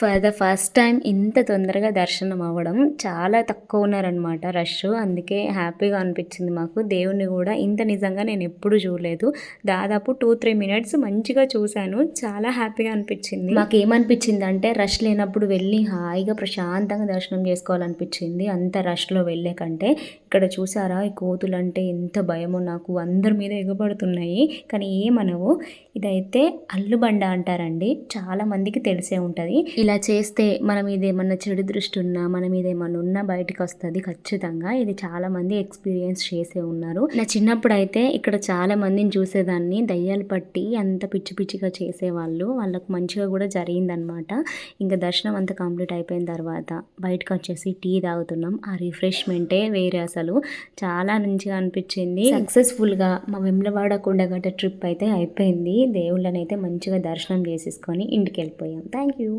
For the first time ఇంత తొందరగా దర్శనం అవ్వడం చాలా తక్కువ ఉన్నారనమాట రష్ అందుకే హ్యాపీగా అనిపించింది మాకు. దేవుణ్ణి కూడా ఇంత నిజంగా నేను ఎప్పుడు చూడలేదు. దాదాపు టూ త్రీ మినిట్స్ మంచిగా చూశాను. చాలా హ్యాపీగా అనిపించింది. మాకు ఏమనిపించింది అంటే రష్ లేనప్పుడు వెళ్ళి హాయిగా ప్రశాంతంగా దర్శనం చేసుకోవాలనిపించింది. అంత రష్లో వెళ్ళే కంటే ఇక్కడ చూసారా? ఈ కోతులు అంటే ఎంత భయమో నాకు. అందరి మీద ఎగబడుతున్నాయి. కానీ ఏమనవు. ఇదైతే అల్లుబండ అంటారండి. చాలా మందికి తెలిసే ఉంటుంది. ఇలా చేస్తే మన మీద ఏమన్నా చెడు దృష్టి ఉన్నా మన మీద ఏమన్నా ఉన్నా బయటకు వస్తుంది ఖచ్చితంగా. ఇది చాలా మంది ఎక్స్పీరియన్స్ చేసే ఉన్నారు. నా చిన్నప్పుడు అయితే ఇక్కడ చాలా మందిని చూసేదాన్ని. దయ్యాలు పట్టి అంత పిచ్చి పిచ్చిగా చేసేవాళ్ళు. వాళ్ళకు మంచిగా కూడా జరిగిందనమాట ఇంకా దర్శనం అంతా కంప్లీట్ అయిపోయిన తర్వాత బయటకు వచ్చేసి టీ తాగుతున్నాం. ఆ రిఫ్రెష్మెంటే వేరే అసలు. అసలు చాలా మంచిగా అనిపించింది. సక్సెస్ఫుల్గా మా వెమ్లవాడ కొండగట్ట ట్రిప్ అయితే అయిపోయింది. దేవుళ్ళని అయితే మంచిగా దర్శనం చేసేసుకొని ఇంటికి వెళ్ళిపోయాం థ్యాంక్ యూ.